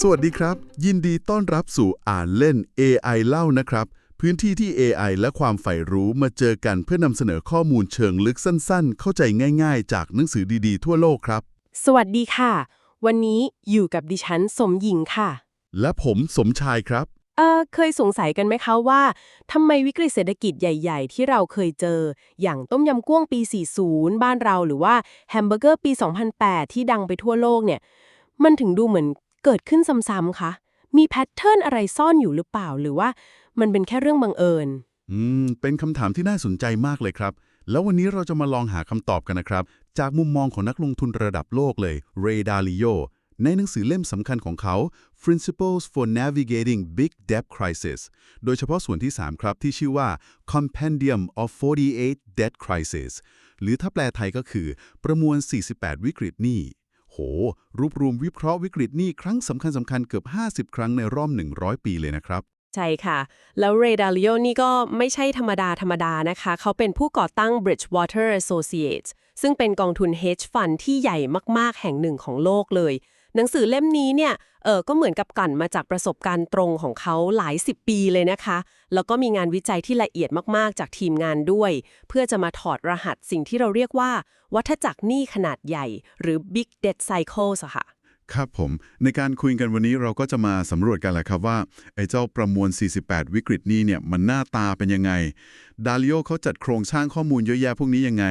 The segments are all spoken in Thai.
สวัสดีครับ ยินดีต้อนรับสู่อ่านเล่น AI เล่านะครับ พื้นที่ที่ AI และความใฝ่รู้มาเจอกันเพื่อนำเสนอข้อมูลเชิงลึกสั้นๆ เข้าใจง่ายๆ จากหนังสือดีๆ ทั่วโลกครับ สวัสดีค่ะ วันนี้อยู่กับดิฉันสมหญิงค่ะ และผมสมชายครับ เออเคยสงสัยกันไหมคะว่าทำไมวิกฤตเศรษฐกิจใหญ่ๆ ที่เราเคยเจอ อย่างต้มยำกุ้งปี 40 บ้านเราหรือว่าแฮมเบอร์เกอร์ปี 2008 ที่ดังไปทั่วโลกเนี่ย มันถึงดูเหมือน เกิดขึ้นซ้ำๆคะมีแพทเทิร์นอะไรซ่อนอยู่หรือเปล่า หรือว่ามันเป็นแค่เรื่องบังเอิญ อืม เป็นคำถามที่น่าสนใจมากเลยครับ แล้ววันนี้เราจะมาลองหาคำตอบกันนะครับ จากมุมมองของนักลงทุนระดับโลกเลย Ray Dalio ในหนังสือเล่มสำคัญของเขา Principles for Navigating Big Debt Crisis โดยเฉพาะส่วนที่ 3 ครับ ที่ชื่อว่า Compendium of 48 Debt Crisis หรือถ้าแปลไทยก็คือ ประมวล 48 วิกฤตหนี้ โห รวบรวมวิเคราะห์วิกฤตนี้ครั้งสำคัญสำคัญๆเกือบ 50 ครั้งในรอบ 100 ปีเลยนะครับ ใช่ค่ะ แล้วเรดาลิโอนี่ก็ไม่ใช่ธรรมดา ธรรมดานะคะ เขาเป็นผู้ก่อตั้ง Bridgewater Associates ซึ่งเป็นกองทุน hedge fund ที่ใหญ่มาก ๆ แห่งหนึ่งของโลกเลย หนังสือเล่มนี้เนี่ยเออก็เหมือนกับกลั่นมาจากประสบการณ์ตรงของเขาหลายสิบปีเลยนะคะ แล้วก็มีงานวิจัยที่ละเอียดมากๆ จากทีมงานด้วย เพื่อจะมาถอดรหัสสิ่งที่เราเรียกว่า วัฏจักรหนี้ขนาดใหญ่ หรือ Big Debt Cycles ค่ะ ครับผม ในการคุยกันวันนี้เราก็จะมาสำรวจกันแหละครับว่าไอ้เจ้าประมวล 48 วิกฤตนี้เนี่ยมันหน้าตาเป็นยังไง ดาลิโอเขาจัดโครงสร้างข้อมูลเยอะแยะพวกนี้ยังไง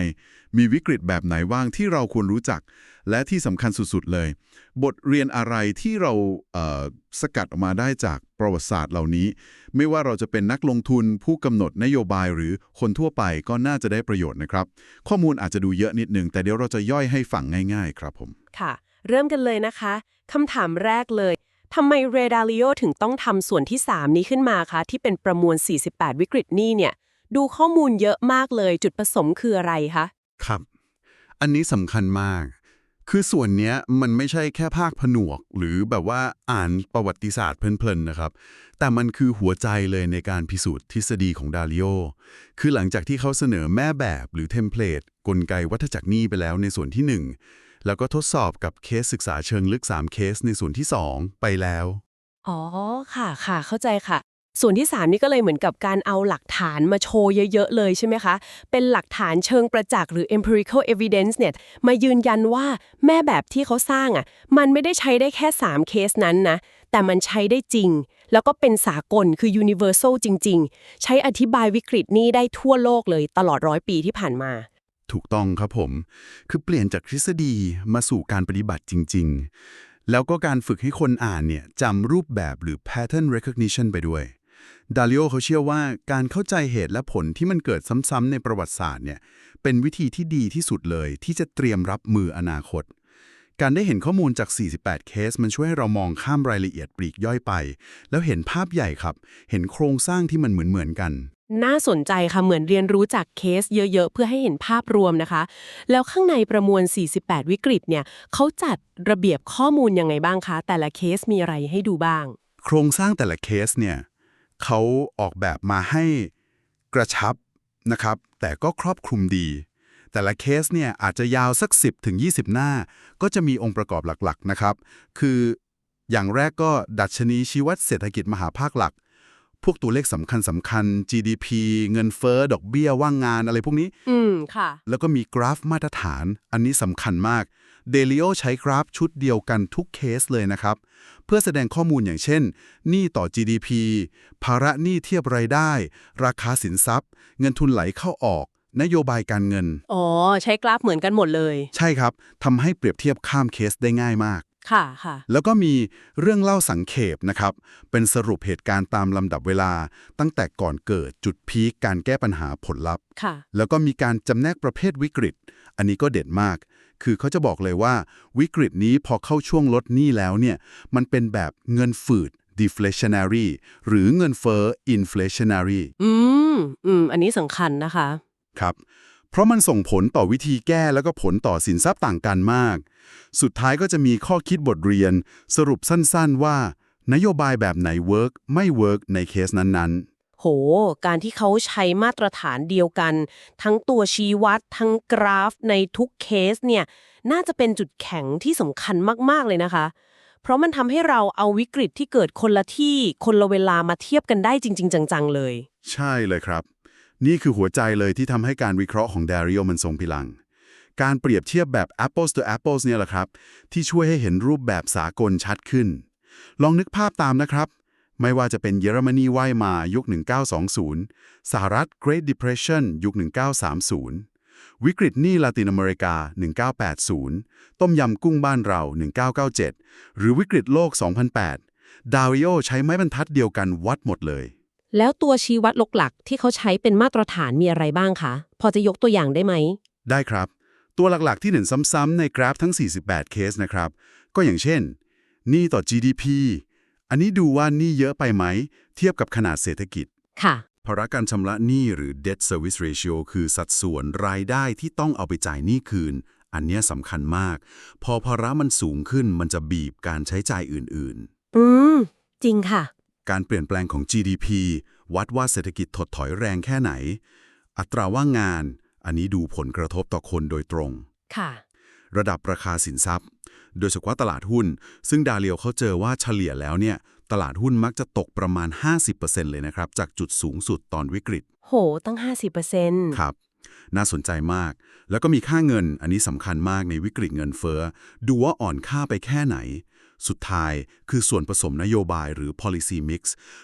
มีวิกฤตแบบไหนบ้างที่เราควรรู้จัก และที่สำคัญสุดๆเลย บทเรียนอะไรที่เราเสกัดออกมาได้จากประวัติศาสตร์เหล่านี้ ไม่ว่าเราจะเป็นนักลงทุนผู้กำหนดนโยบายหรือคนทั่วไปก็น่าจะได้ประโยชน์นะครับ ข้อมูลอาจจะดูเยอะนิดนึงแต่เดี๋ยวเราจะย่อยให้ฟังง่าย ๆ ครับผมค่ะ เริ่มกันเลยนะคะคำถามแรกเลยทำไมเรดาลิโอถึงต้องทำส่วนที่ 3 นี้ขึ้นมาคะ ที่เป็นประมวล 48 วิกฤตนี้เนี่ย ดูข้อมูลเยอะมากเลย จุดประสงค์คืออะไรคะ ครับ อันนี้สำคัญมาก คือส่วนเนี้ยมันไม่ใช่แค่ภาคผนวก หรือแบบว่าอ่านประวัติศาสตร์เพลินๆนะครับ แต่มันคือหัวใจเลยในการพิสูจน์ทฤษฎีของดาลิโอ คือหลังจากที่เขาเสนอแม่แบบหรือเทมเพลตกลไกวัฏจักรนี้ไปแล้วในส่วนที่ 1 แล้วก็ทดสอบกับเคสศึกษาเชิงลึก 3 เคสในส่วนที่ 2 ไปแล้ว อ๋อ ค่ะค่ะ เข้าใจค่ะ ส่วนที่ 3 นี่ก็เลยเหมือนกับการเอาหลักฐานมาโชว์เยอะๆ เลยใช่ไหมคะ เป็นหลักฐานเชิงประจักษ์หรือ empirical evidence เนี่ย มายืนยันว่าแม่แบบที่เขาสร้างอะ มันไม่ได้ใช้ได้แค่ 3 เคสนั้นนะ แต่มันใช้ได้จริง แล้วก็เป็นสากลคือ universal จริง ๆ ใช้อธิบายวิกฤตนี้ได้ทั่วโลกเลยตลอดร้อยปีที่ผ่านมา ถูกต้องครับผม คือเปลี่ยนจากทฤษฎีมาสู่การปฏิบัติจริง ๆ แล้วก็การฝึกให้คนอ่านเนี่ยจำรูปแบบหรือ pattern recognition ไปด้วยดาลิโอเขาเชื่อว่าการเข้าใจเหตุและผลที่มันเกิดซ้ำๆในประวัติศาสตร์เนี่ยเป็นวิธีที่ดีที่สุดเลย ที่จะเตรียมรับมืออนาคต การได้เห็นข้อมูลจาก 48 เคส มันช่วยให้เรามองข้ามรายละเอียดปลีกย่อยไป แล้วเห็นภาพใหญ่ครับ เห็นโครงสร้างที่มันเหมือนๆกัน น่าสนใจค่ะ เหมือนเรียนรู้จากเคสเยอะๆ เพื่อให้เห็นภาพรวมนะคะ แล้วข้างในประมวล 48 วิกฤตเนี่ยเขาจัดระเบียบข้อมูลยังไงบ้างคะ แต่ละเคสมีอะไรให้ดูบ้าง โครงสร้างแต่ละเคสเนี่ยเขาออกแบบมาให้กระชับนะครับ แต่ก็ครอบคลุมดี แต่ละเคสเนี่ยอาจจะยาวสัก 10ถึง20 หน้า ก็จะมีองค์ประกอบหลักๆนะครับ คืออย่างแรกก็ดัชนีชีวัดเศรษฐกิจมหาภาคหลัก พวกตัวเลขสำคัญสำคัญ GDP เงินเฟ้อดอกเบี้ยว่างงานอะไรพวกนี้ อืม ค่ะ แล้วก็มีกราฟมาตรฐาน อันนี้สำคัญมาก เดลิโอใช้กราฟชุดเดียวกันทุกเคสเลยนะครับ เพื่อแสดงข้อมูลอย่างเช่น หนี้ต่อ GDP ภาระหนี้เทียบรายได้ ราคาสินทรัพย์ เงินทุนไหลเข้าออก นโยบายการเงิน อ๋อ ใช้กราฟเหมือนกันหมดเลย ใช่ครับทำให้เปรียบเทียบข้ามเคสได้ง่ายมาก ค่ะค่ะ แล้วก็มีเรื่องเล่าสังเขปนะครับ เป็นสรุปเหตุการณ์ตามลำดับเวลา ตั้งแต่ก่อนเกิดจุดพีคการแก้ปัญหาผลลัพธ์ ค่ะ แล้วก็มีการจำแนกประเภทวิกฤต อันนี้ก็เด็ดมาก คือเขาจะบอกเลยว่าวิกฤตนี้พอเข้าช่วงลดหนี้แล้วเนี่ย มันเป็นแบบเงินฝืด deflationary หรือเงินเฟ้อ inflationary อืม อืม อันนี้สำคัญนะคะ ครับ เพราะมันส่งผลต่อวิธีแก้แล้วก็ผลต่อสินทรัพย์ต่างกันมาก สุดท้ายก็จะมีข้อคิดบทเรียน สรุปสั้นๆว่า นโยบายแบบไหนเวิร์กไม่เวิร์กในเคสนั้นๆ โห การที่เขาใช้มาตรฐานเดียวกัน ทั้งตัวชี้วัด ทั้งกราฟในทุกเคสเนี่ยน่าจะเป็นจุดแข็งที่สำคัญมากๆเลยนะคะ เพราะมันทำให้เราเอาวิกฤตที่เกิดคนละที่คนละเวลามาเทียบกันได้จริง ๆ จังๆเลย ใช่เลยครับ นี่คือหัวใจเลยที่ทำให้การวิเคราะห์ของ Dario มันทรงพลัง การเปรียบเทียบแบบ apples to apples เนี่ยแหละครับ ที่ช่วยให้เห็นรูปแบบสากลชัดขึ้น ลองนึกภาพตามนะครับไม่ว่าจะเป็นเยอรมนีว่ายมายุค 1920 สหรัฐ Great Depression ยุค 1930 วิกฤตหนี้ลาตินอเมริกา 1980 ต้มยำกุ้งบ้านเรา 1997 หรือวิกฤตโลก 2008 ดาริโอใช้ไม้บรรทัดเดียวกันวัดหมดเลย แล้วตัวชี้วัดหลักๆ ที่เขาใช้เป็นมาตรฐานมีอะไรบ้างคะ พอจะยกตัวอย่างได้ไหม ได้ครับ ตัวหลักๆที่เห็นซ้ำๆในกราฟทั้ง 48 เคสนะครับ ก็อย่างเช่นหนี้ต่อ GDP อันนี้ดูว่าหนี้เยอะไปไหม เทียบกับขนาดเศรษฐกิจ ค่ะ ภาระการชำระหนี้หรือ debt service ratio คือสัดส่วนรายได้ที่ต้องเอาไปจ่ายหนี้คืน อันเนี้ยสำคัญมาก พอภาระมันสูงขึ้นมันจะบีบการใช้จ่ายอื่นอืม จริงค่ะๆ การเปลี่ยนแปลงของ GDP วัดว่าเศรษฐกิจถดถอยแรงแค่ไหน อัตราว่างงาน อันนี้ดูผลกระทบต่อคนโดยตรง ค่ะ ระดับราคาสินทรัพย์ โดยเฉพาะตลาดหุ้น ซึ่งดาเลียวเขาเจอว่าเฉลี่ยแล้วเนี่ย ตลาดหุ้นมักจะตกประมาณ 50%เลยนะครับ จากจุดสูงสุดตอนวิกฤต โห ตั้ง 50%ครับ น่าสนใจมาก แล้วก็มีค่าเงิน อันนี้สำคัญมากในวิกฤตเงินเฟ้อ ดูว่าอ่อนค่าไปแค่ไหน สุดท้ายคือส่วนผสมนโยบายหรือ policy mix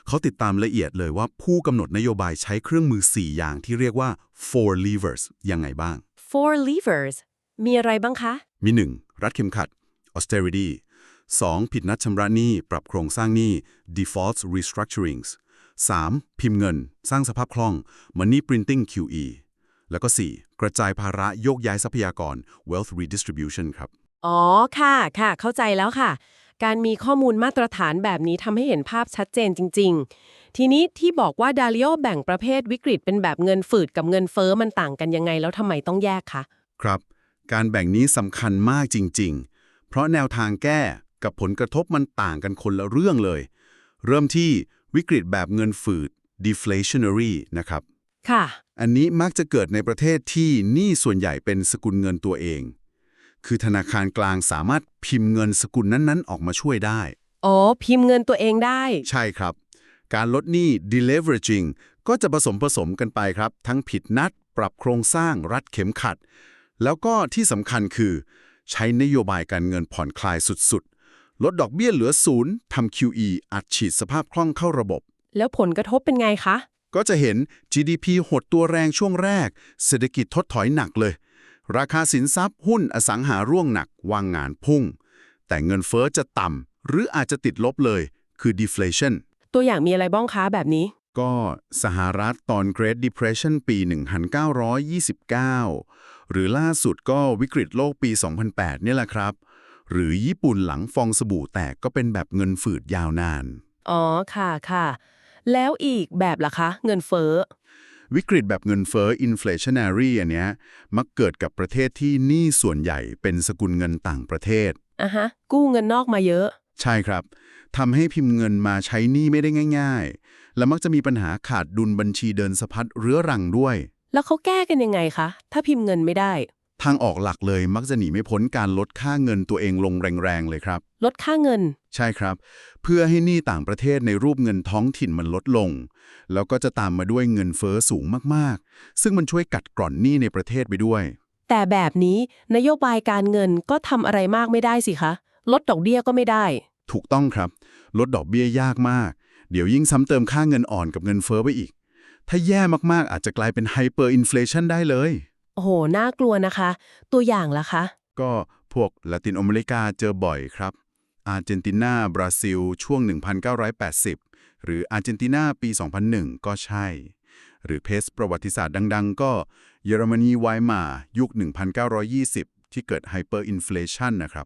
เขาติดตามละเอียดเลยว่าผู้กำหนดนโยบายใช้เครื่องมือ 4 อย่างที่เรียกว่า four levers ยังไงบ้าง four levers มีอะไรบ้างคะ มี 1. รัดเข็มขัด austerity 2. ผิดนัดชำระหนี้ ปรับโครงสร้างหนี้ default restructurings 3. พิมพ์เงิน สร้างสภาพคล่อง money printing QE แล้วก็ 4. กระจายภาระโยกย้ายทรัพยากร wealth redistribution ครับ อ๋อ ค่ะ ค่ะ เข้าใจแล้วค่ะ การมีข้อมูลมาตรฐานแบบนี้ทำให้เห็นภาพชัดเจนจริง ๆ ทีนี้ที่บอกว่าดาริโอแบ่งประเภทวิกฤตเป็นแบบเงินฝืดกับเงินเฟอ้อมันต่างกันยังไงแล้วทำไมต้องแยกคะ ครับ การแบ่งนี้สำคัญมากจริง ๆ เพราะแนวทางแก้กับผลกระทบมันต่างกันคนละเรื่องเลย เริ่มที่วิกฤตแบบเงินฝืด deflationary นะครับ ค่ะ อันนี้มักจะเกิดในประเทศที่หนี้ส่วนใหญ่เป็นสกุลเงินตัวเอง คือธนาคารกลางสามารถพิมพ์เงินสกุลนั้นๆ ออกมาช่วยได้ อ๋อ พิมพ์เงินตัวเองได้ ใช่ครับ การลดหนี้ deleveraging ก็จะผสมผสมกันไปครับ ทั้งผิดนัด ปรับโครงสร้างรัดเข็มขัด แล้วก็ที่สำคัญคือ ใช้นโยบายการเงินผ่อนคลายสุดๆ ลดดอกเบี้ยเหลือศูนย์ทำ QE อัดฉีดสภาพคล่องเข้าระบบ แล้วผลกระทบเป็นไงคะ ก็จะเห็น GDP หดตัวแรงช่วงแรก เศรษฐกิจถดถอยหนักเลย ราคาสินทรัพย์หุ้นอสังหาร่วงหนักวางงานพุ่ง แต่เงินเฟอ้อจะต่ำหรืออาจจะติดลบเลย คือ deflation ตัวอย่างมีอะไรบ้างคะแบบนี้ ก็สหรัฐตอน Great Depression ปี 1929 หรือล่าสุดก็วิกฤตโลกปี 2008เนี่ยแหละครับ หรือญี่ปุ่นหลังฟองสบู่แตกก็เป็นแบบเงินฝืดยาวนาน อ๋อค่ะค่ะ แล้วอีกแบบล่ะคะ เงินเฟ้อ วิกฤตแบบเงินเฟ้อ inflationary อันเนี้ยมักเกิดกับประเทศที่หนี้ส่วนใหญ่เป็นสกุลเงินต่างประเทศอะฮะ กู้เงินนอกมาเยอะ ใช่ครับทำให้พิมพ์เงินมาใช้หนี้ไม่ได้ง่าย ๆ และมักจะมีปัญหาขาดดุลบัญชีเดินสะพัดเรื้อรังด้วย แล้วเขาแก้กันยังไงคะ ถ้าพิมพ์เงินไม่ได้ ทางออกหลักเลยมักจะหนีไม่พ้นการลดค่าเงินตัวเองลงแรงๆเลยครับ ลดค่าเงิน ใช่ครับ เพื่อให้หนี้ต่างประเทศในรูปเงินท้องถิ่นมันลดลง แล้วก็จะตามมาด้วยเงินเฟอ้อสูงมากๆ ซึ่งมันช่วยกัดกร่อนหนี้ในประเทศไปด้วย แต่แบบนี้นโยบายการเงินก็ทำอะไรมากไม่ได้สิคะ ลดดอกเบี้ยก็ไม่ได้ ถูกต้องครับ ลดดอกเบี้ยยากมาก เดี๋ยวยิ่งซ้ำเติมค่าเงินอ่อนกับเงินเฟอ้อไปอีก ถ้าแย่มากๆอาจจะกลายเป็นไฮเปอร์อินฟลชันได้เลย โอ้โห น่ากลัวนะคะ ตัวอย่างล่ะคะ ก็พวกละตินอเมริกาเจอบ่อยครับ อาร์เจนตินา บราซิล ช่วง 1980 หรืออาร์เจนตินาปี 2001 ก็ใช่ หรือเพสประวัติศาสตร์ดัง ๆ ก็เยอรมนีไวมายุค 1920 ที่เกิดไฮเปอร์อินฟลชันนะครับ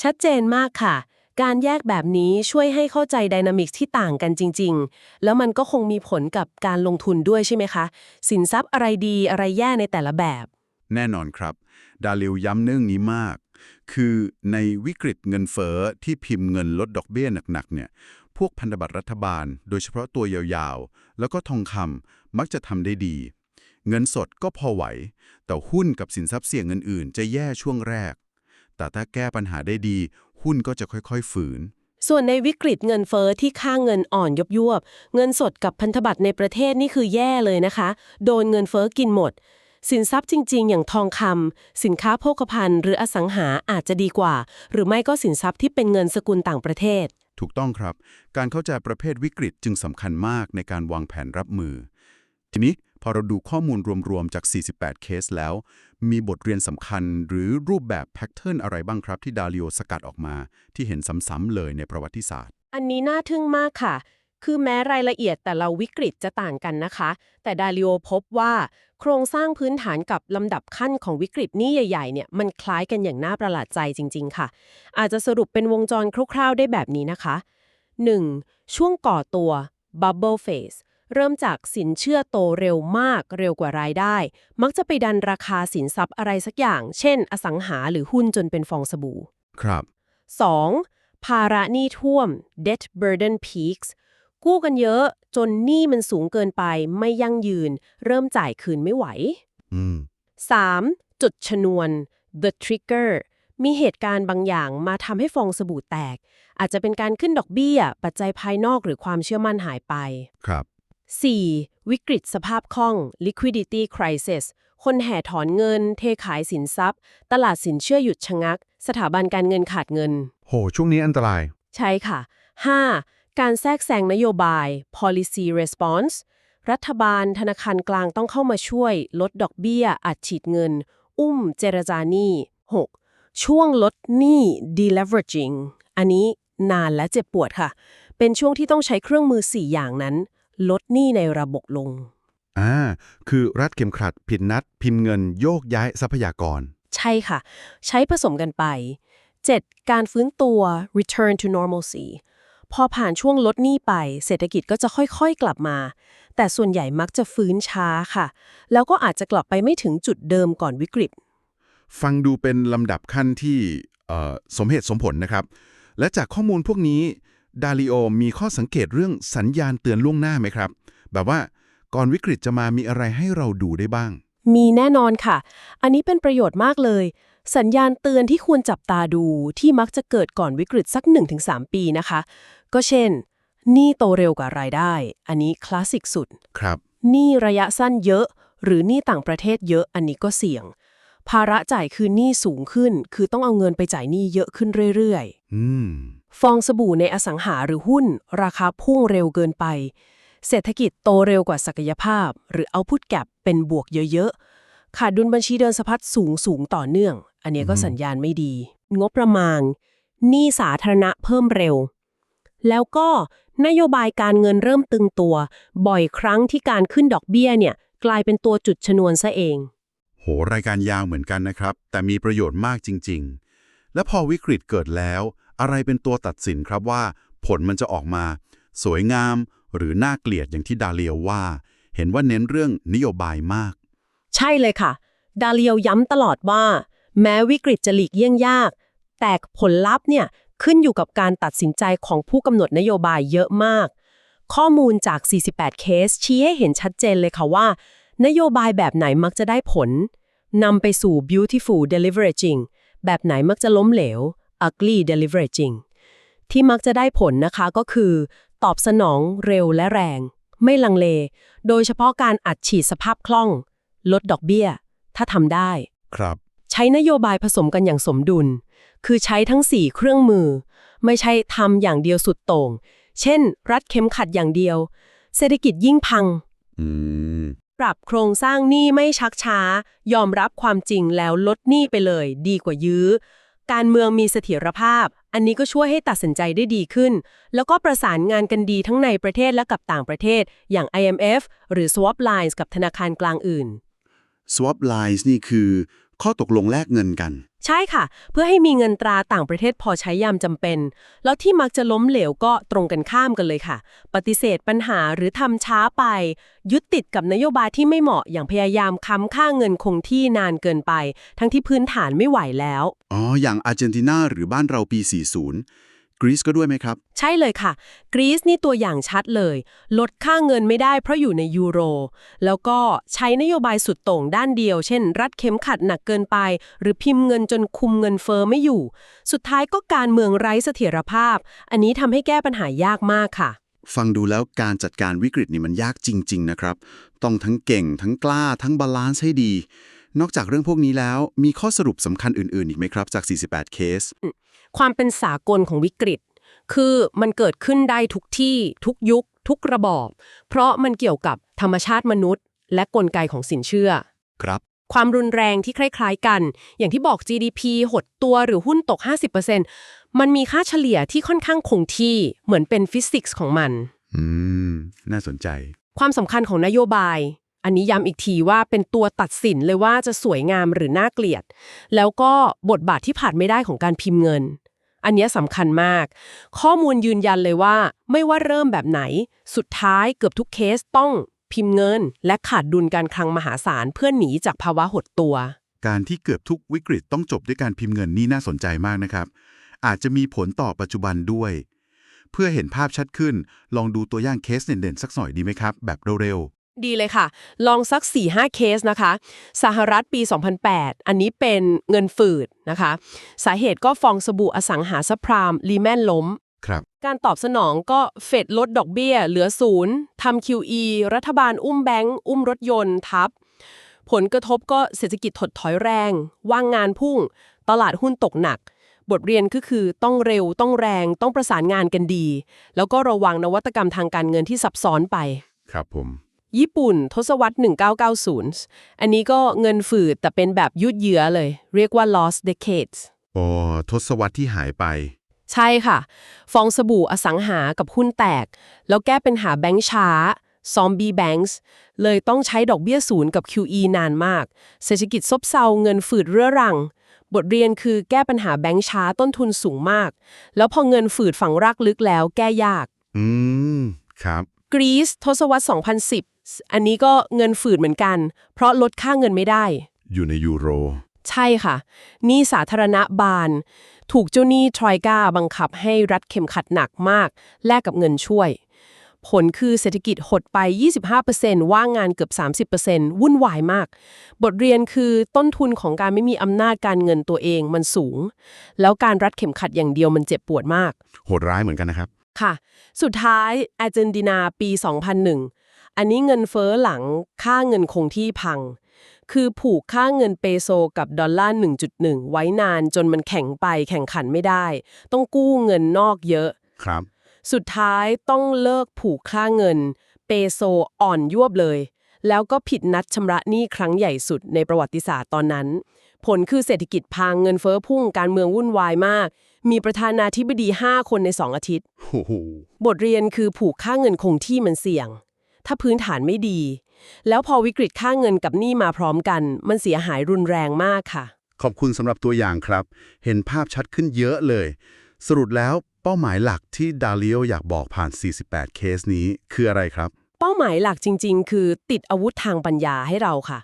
ชัดเจนมากค่ะ การแยกแบบนี้ช่วยให้เข้าใจไดนามิกที่ต่างกันจริง ๆ แล้วมันก็คงมีผลกับการลงทุนด้วยใช่ไหมคะ สินทรัพย์อะไรดีอะไรแย่ในแต่ละแบบ แน่นอนครับ ดาลิวย้ำเรื่องนี้มาก คือในวิกฤตเงินเฟ้อที่พิมพ์เงินลดดอกเบี้ยหนักๆเนี่ย พวกพันธบัตรรัฐบาล โดยเฉพาะตัวยาวๆ แล้วก็ทองคำมักจะทำได้ดี เงินสดก็พอไหว แต่หุ้นกับสินทรัพย์เสี่ยงอื่นๆ จะแย่ช่วงแรกแต่ถ้าแก้ปัญหาได้ดี หหุ้นก็จะค่อยๆ ฝืน ส่วนในวิกฤตเงินเฟอ้อที่ค่าเงินอ่อนยบยวบ เงินสดกับพันธบัตรในประเทศนี่คือแย่เลยนะคะ โดนเงินเฟอ้อกินหมด สินทรัพย์จริง ๆ อย่างทองคำสินค้าโภคภัณฑ์หรืออสังหาอาจจะดีกว่า หรือไม่ก็สินทรัพย์ที่เป็นเงินสกุลต่างประเทศ ถูกต้องครับ การเข้าใจประเภทวิกฤตจึงสำคัญมากในการวางแผนรับมือ ทีนี้พ อเราดูข้อมูลรวมๆจาก 48 เคสแล้ว มีบทเรียนสำคัญหรือรูปแบบแพทเทิร์นอะไรบ้างครับที่ดาริโอสกัดออกมา ที่เห็นซ้ำๆเลยในประวัติศาสตร์ อันนี้น่าทึ่งมากค่ะ คือแม้รายละเอียดแต่ละวิกฤตจะต่างกันนะคะ แต่ดาริโอพบว่า โครงสร้างพื้นฐานกับลำดับขั้นของวิกฤตนี้ใหญ่ๆเนี่ยมันคล้ายกันอย่างน่าประหลาดใจจริง ๆ ค่ะ อาจจะสรุปเป็นวงจรคร่าวๆได้แบบนี้นะคะ 1. ช่วงก่อตัว Bubble Phase เริ่มจากสินเชื่อโตเร็วมากเร็วกว่ารายได้ มักจะไปดันราคาสินทรัพย์อะไรสักอย่าง เช่น อสังหาหรือหุ้นจนเป็นฟองสบู่ ครับ 2. ภาระหนี้ท่วม debt burden peaks กู้กันเยอะจนหนี้มันสูงเกินไปไม่ยั่งยืน เริ่มจ่ายคืนไม่ไหว อืม 3. จุดชนวน the trigger มีเหตุการณ์บางอย่างมาทำให้ฟองสบู่แตก อาจจะเป็นการขึ้นดอกเบี้ย ปัจจัยภายนอกหรือความเชื่อมั่นหายไป ครับ 4. วิกฤตสภาพคล่อง liquidity crisis คนแห่ถอนเงิน เทขายสินทรัพย์ ตลาดสินเชื่อหยุดชะงัก สถาบันการเงินขาดเงิน โห ช่วงนี้อันตราย ใช่ค่ะ 5. การแทรกแซงนโยบาย policy response รัฐบาลธนาคารกลางต้องเข้ามาช่วย ลดดอกเบี้ย อัดฉีดเงิน อุ้มเจรจาหนี้ 6. ช่วงลดหนี้ deleveraging อันนี้นานและเจ็บปวดค่ะ เป็นช่วงที่ต้องใช้เครื่องมือ 4 อย่างนั้น ลดหนี้ในระบบลง อ่า คือรัดเข็มขัดผิดนัด พิมพ์เงินโยกย้ายทรัพยากร ใช่ค่ะ ใช้ผสมกันไป 7. การฟื้นตัว return to normalcy พอผ่านช่วงลดหนี้ไป เศรษฐกิจก็จะค่อยๆกลับมา แต่ส่วนใหญ่มักจะฟื้นช้าค่ะ แล้วก็อาจจะกลับไปไม่ถึงจุดเดิมก่อนวิกฤต ฟังดูเป็นลำดับขั้นที่เอ่อสมเหตุสมผลนะครับ และจากข้อมูลพวกนี้ ดาริโอมีข้อสังเกตเรื่องสัญญาณเตือนล่วงหน้าไหมครับ แบบว่าก่อนวิกฤตจะมามีอะไรให้เราดูได้บ้าง มีแน่นอนค่ะ อันนี้เป็นประโยชน์มากเลย สัญญาณเตือนที่ควรจับตาดูที่มักจะเกิดก่อนวิกฤตสัก 1-3 ปีนะคะ ก็เช่นหนี้โตเร็วกว่ารายได้ อันนี้คลาสสิกสุดครับหนี้ระยะสั้นเยอะ หรือหนี้ต่างประเทศเยอะอันนี้ก็เสี่ยง ภาระจ่ายคืนหนี้สูงขึ้น คือต้องเอาเงินไปจ่ายหนี้เยอะขึ้นเรื่อยอืมๆ ฟองสบู่ในอสังหาหรือหุ้น ราคาพุ่งเร็วเกินไป เศรษฐกิจโตเร็วกว่าศักยภาพ หรือเอาพุทแกบเป็นบวกเยอะๆ ขาดดุลบัญชีเดินสะพัดสูงสูงต่อเนื่อง อันนี้ก็สัญญาณไม่ดี งบประมาณหนี้สาธารณะเพิ่มเร็ว แล้วก็นโยบายการเงินเริ่มตึงตัว บ่อยครั้งที่การขึ้นดอกเบี้ยเนี่ยกลายเป็นตัวจุดชนวนซะเอง โหรายการยาวเหมือนกันนะครับ แต่มีประโยชน์มากจริง ๆ และพอวิกฤตเกิดแล้ว อะไรเป็นตัวตัดสินครับว่า ผลมันจะออกมา สวยงามหรือน่าเกลียดอย่างที่ดาเลียวว่า เห็นว่าเน้นเรื่องนโยบายมาก ใช่เลยค่ะ ดาเลียวย้ำตลอดว่า แม้วิกฤตจะหลีกเลี่ยงยาก แต่ผลลัพธ์เนี่ยขึ้นอยู่กับการตัดสินใจของผู้กำหนดนโยบายเยอะมาก ข้อมูลจาก 48 เคส ชี้ให้เห็นชัดเจนเลยค่ะว่า นโยบายแบบไหนมักจะได้ผลนำไปสู่ beautiful deleveraging แบบไหนมักจะล้มเหลว ugly deleveraging ที่มักจะได้ผลนะคะก็คือ ตอบสนองเร็วและแรง ไม่ลังเล โดยเฉพาะการอัดฉีดสภาพคล่อง ลดดอกเบี้ย ถ้าทำได้ ครับ ใช้นโยบายผสมกันอย่างสมดุล คือใช้ทั้ง 4 เครื่องมือ ไม่ใช่ทำอย่างเดียวสุดโต่ง เช่น รัดเข็มขัดอย่างเดียว เศรษฐกิจยิ่งพังอืมปรับโครงสร้างหนี้ไม่ชักช้า ยอมรับความจริงแล้วลดหนี้ไปเลย ดีกว่ายื้อ การเมืองมีเสถียรภาพ อันนี้ก็ช่วยให้ตัดสินใจได้ดีขึ้น แล้วก็ประสานงานกันดีทั้งในประเทศและกับต่างประเทศ อย่าง IMF หรือ Swap Lines กับธนาคารกลางอื่น swap lines นี่คือ ข้อตกลงแลกเงินกัน ใช่ค่ะ เพื่อให้มีเงินตราต่างประเทศพอใช้ยามจำเป็น แล้วที่มักจะล้มเหลวก็ตรงกันข้ามกันเลยค่ะ ปฏิเสธปัญหาหรือทำช้าไป ยึดติดกับนโยบายที่ไม่เหมาะอย่างพยายามค้ำค่าเงินคงที่นานเกินไป ทั้งที่พื้นฐานไม่ไหวแล้วอ๋ออย่างอาร์เจนตินาหรือบ้านเราปี 40 กรีซก็ด้วยไหมครับ ใช่เลยค่ะ กรีซนี่ตัวอย่างชัดเลย ลดค่าเงินไม่ได้เพราะอยู่ในยูโร แล้วก็ใช้นโยบายสุดโต่งด้านเดียว เช่น รัดเข็มขัดหนักเกินไป หรือพิมพ์เงินจนคุมเงินเฟอ้อไม่อยู่ สุดท้ายก็การเมืองไร้เสถียรภาพ อันนี้ทำให้แก้ปัญหายากมากค่ะ ฟังดูแล้วการจัดการวิกฤตนี่มันยากจริง ๆ นะครับ ต้องทั้งเก่ง ทั้งกล้า ทั้งบาลานซ์ให้ดี นอกจากเรื่องพวกนี้แล้วมีข้อสรุปสำคัญอื่น ๆ อีกไหมครับ จาก 48 เคส ความเป็นสากลของวิกฤต คือมันเกิดขึ้นได้ทุกที่ทุกยุค ทุกระบอบ เพราะมันเกี่ยวกับธรรมชาติมนุษย์ และกลไกของสินเชื่อ ครับ ความรุนแรงที่คล้าย ๆ กัน อย่างที่บอก GDP หดตัวหรือหุ้นตก 50%มันมีค่าเฉลี่ยที่ค่อนข้างคงที่เหมือนเป็นฟิสิกส์ของมัน อืม น่าสนใจ ความสำคัญของนโยบาย อันนี้ย้ำอีกทีว่าเป็นตัวตัดสินเลยว่าจะสวยงามหรือน่าเกลียด แล้วก็บทบาทที่ผ่านไม่ได้ของการพิมพ์เงิน อันนี้สำคัญมาก ข้อมูลยืนยันเลยว่า ไม่ว่าเริ่มแบบไหน สุดท้ายเกือบทุกเคสต้องพิมพ์เงิน และขาดดุลการคลังมหาศาลเพื่อหนีจากภาวะหดตัว การที่เกือบทุกวิกฤตต้องจบด้วยการพิมพ์เงินนี่น่าสนใจมากนะครับ อาจจะมีผลต่อปัจจุบันด้วย เพื่อเห็นภาพชัดขึ้น ลองดูตัวอย่างเคสเด่นๆสักหน่อยดีไหมครับ แบบเร็วๆ ดีเลยค่ะ ลองสัก 4-5 เคสนะคะ สหรัฐปี 2008 อันนี้เป็นเงินฝืดนะคะ สาเหตุก็ฟองสบู่อสังหาซัพพรามรีแมนล้มๆครับ การตอบสนองก็เฟดลดดอกเบี้ย เหลือศูนย์ทำ QE รัฐบาลอุ้มแบงก์อุ้มรถยนต์ทับ ผลกระทบก็เศรษฐกิจถดถอยแรง ว่างงานพุ่ง ตลาดหุ้นตกหนัก บทเรียนก็คือต้องเร็วต้องแรงต้องประสานงานกันดี แล้วก็ระวังนวัตกรรมทางการเงินที่ซับซ้อนไป ครับผม ญี่ปุ่น ทศวรรษ 1990 อันนี้ก็เงินฝืดแต่เป็นแบบยืดเยื้อเลย เรียกว่า lost decades โอ้ทศวรรษที่หายไป ใช่ค่ะ ฟองสบู่อสังหากับหุ้นแตก แล้วแก้เป็นหาแบงค์ช้าซอมบี้แบงค์เลยต้องใช้ดอกเบี้ยศูนย์กับ QE นานมาก เศรษฐกิจซบเซาเงินฝืดเรื้อรัง บทเรียนคือแก้ปัญหาแบงค์ช้าต้นทุนสูงมาก แล้วพอเงินฝืดฝังรากลึกแล้วแก้ยาก อืม ครับก รีซทศวรรษ 2010 อันนี้ก็เงินฝืดเหมือนกัน เพราะลดค่าเงินไม่ได้ อยู่ในยูโร ใช่ค่ะหนี้สาธารณะบาน ถูกเจ้าหนี้ทรอยกาบังคับให้รัดเข็มขัดหนักมาก แลกกับเงินช่วย ผลคือเศรษฐกิจหดไป 25%ว่างงานเกือบ 30%วุ่นวายมาก บทเรียนคือต้นทุนของการไม่มีอำนาจการเงินตัวเองมันสูง แล้วการรัดเข็มขัดอย่างเดียวมันเจ็บปวดมาก โหดร้ายเหมือนกันนะครับ ค่ะ สุดท้ายอาร์เจนตินาปี 2001 อันนี้เงินเฟ้อหลังค่าเงินคงที่พัง คือผูกค่าเงินเปโซกับดอลลาร์ 1.1 ไว้นานจนมันแข็งไปแข่งขันไม่ได้ ต้องกู้เงินนอกเยอะ ครับ สุดท้ายต้องเลิกผูกค่าเงิน เปโซอ่อนยวบเลย แล้วก็ผิดนัดชำระหนี้ครั้งใหญ่สุดในประวัติศาสตร์ตอนนั้น ผลคือเศรษฐกิจพังเงินเฟ้อพุ่งการเมืองวุ่นวายมาก มีประธานาธิบดี 5 คนใน 2 อาทิตย์โอ้โหบทเรียนคือผูกค่าเงินคงที่มันเสี่ยง ถ้าพื้นฐานไม่ดี แล้วพอวิกฤตค่าเงินกับหนี้มาพร้อมกัน มันเสียหายรุนแรงมากค่ะ ขอบคุณสำหรับตัวอย่างครับ เห็นภาพชัดขึ้นเยอะเลย สรุปแล้วเป้าหมายหลักที่ดาริโออยากบอกผ่าน 48 เคสนี้คืออะไรครับ เป้าหมายหลักจริง ๆ คือติดอาวุธทางปัญญาให้เราค่ะ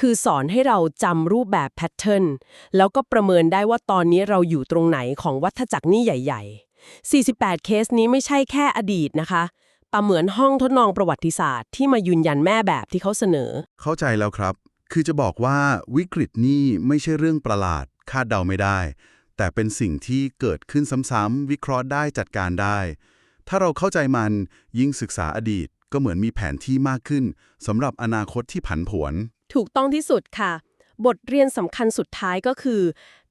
คือสอนให้เราจำรูปแบบแพทเทิร์นแล้วก็ประเมินได้ว่าตอนนี้เราอยู่ตรงไหนของวัฏจักรนี่ใหญ่ ๆ 48 เคสนี้ไม่ใช่แค่อดีตนะคะประเหมือนห้องทดลองประวัติศาสตร์ที่มายืนยันแม่แบบที่เขาเสนอ เข้าใจแล้วครับ คือจะบอกว่าวิกฤตนี้ไม่ใช่เรื่องประหลาด คาดเดาไม่ได้ แต่เป็นสิ่งที่เกิดขึ้นซ้ำๆวิเคราะห์ได้จัดการได้ ถ้าเราเข้าใจมันยิ่งศึกษาอดีตก็เหมือนมีแผนที่มากขึ้นสำหรับอนาคตที่ผันผวน ถูกต้องที่สุดค่ะ บทเรียนสำคัญสุดท้ายก็คือ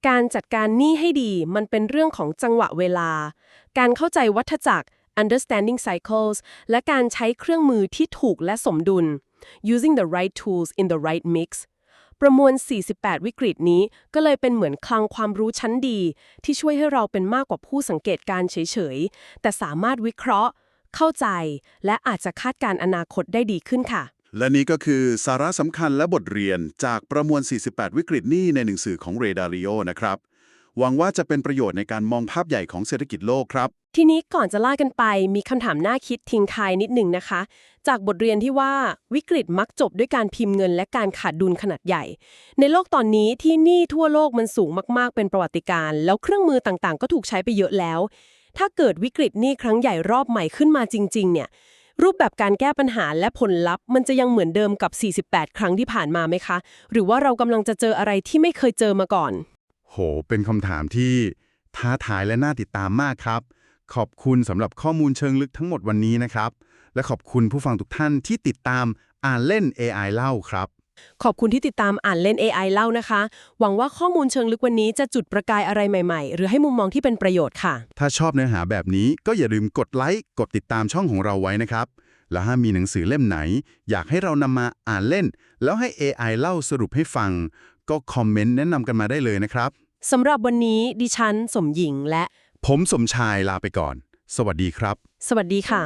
การจัดการหนี้ให้ดีมันเป็นเรื่องของจังหวะเวลา การเข้าใจวัฏจักร understanding cycles และการใช้เครื่องมือที่ถูกและสมดุล using the right tools in the right mix ประมวล 48 วิกฤตนี้ก็เลยเป็นเหมือนคลังความรู้ชั้นดี ที่ช่วยให้เราเป็นมากกว่าผู้สังเกตการเฉยๆ แต่สามารถวิเคราะห์ เข้าใจ และอาจจะคาดการณ์อนาคตได้ดีขึ้นค่ะ และนี่ก็คือสาระสำคัญและบทเรียนจากประมวล 48 วิกฤตนี้ในหนังสือของเรดาริโอนะครับ หวังว่าจะเป็นประโยชน์ในการมองภาพใหญ่ของเศรษฐกิจโลกครับ ทีนี้ก่อนจะล่ากันไปมีคำถามน่าคิดทิ้งทายนิดหนึ่งนะคะ จากบทเรียนที่ว่าวิกฤตมักจบด้วยการพิมพ์เงินและการขาดดุลขนาดใหญ่ ในโลกตอนนี้ที่หนี้ทั่วโลกมันสูงมากๆ เป็นประวัติการณ์แล้วเครื่องมือต่างๆ ก็ถูกใช้ไปเยอะแล้ว ถ้าเกิดวิกฤตหนี้ครั้งใหญ่รอบใหม่ขึ้นมาจริง ๆ เนี่ย รูปแบบการแก้ปัญหาและผลลัพธ์ มันจะยังเหมือนเดิมกับ 48 ครั้งที่ผ่านมาไหมคะ หรือว่าเรากำลังจะเจออะไรที่ไม่เคยเจอมาก่อน โห เป็นคำถามที่ท้าทายและน่าติดตามมากครับ ขอบคุณสำหรับข้อมูลเชิงลึกทั้งหมดวันนี้นะครับ และขอบคุณผู้ฟังทุกท่านที่ติดตามอ่านเล่น AI เล่าครับ ขอบคุณที่ติดตามอ่านเล่น AI เล่านะคะ หวังว่าข้อมูลเชิงลึกวันนี้จะจุดประกายอะไรใหม่ๆ หรือให้มุมมองที่เป็นประโยชน์ค่ะ ถ้าชอบเนื้อหาแบบนี้ก็อย่าลืมกดไลค์กดติดตามช่องของเราไว้นะครับ แล้วถ้ามีหนังสือเล่มไหน อยากให้เรานำมาอ่านเล่น แล้วให้ AI เล่าสรุปให้ฟัง ก็คอมเมนต์แนะนำกันมาได้เลยนะครับสำหรับวันนี้ดิฉันสมหญิงและ ผมสมชายลาไปก่อน สวัสดีครับ สวัสดีค่ะ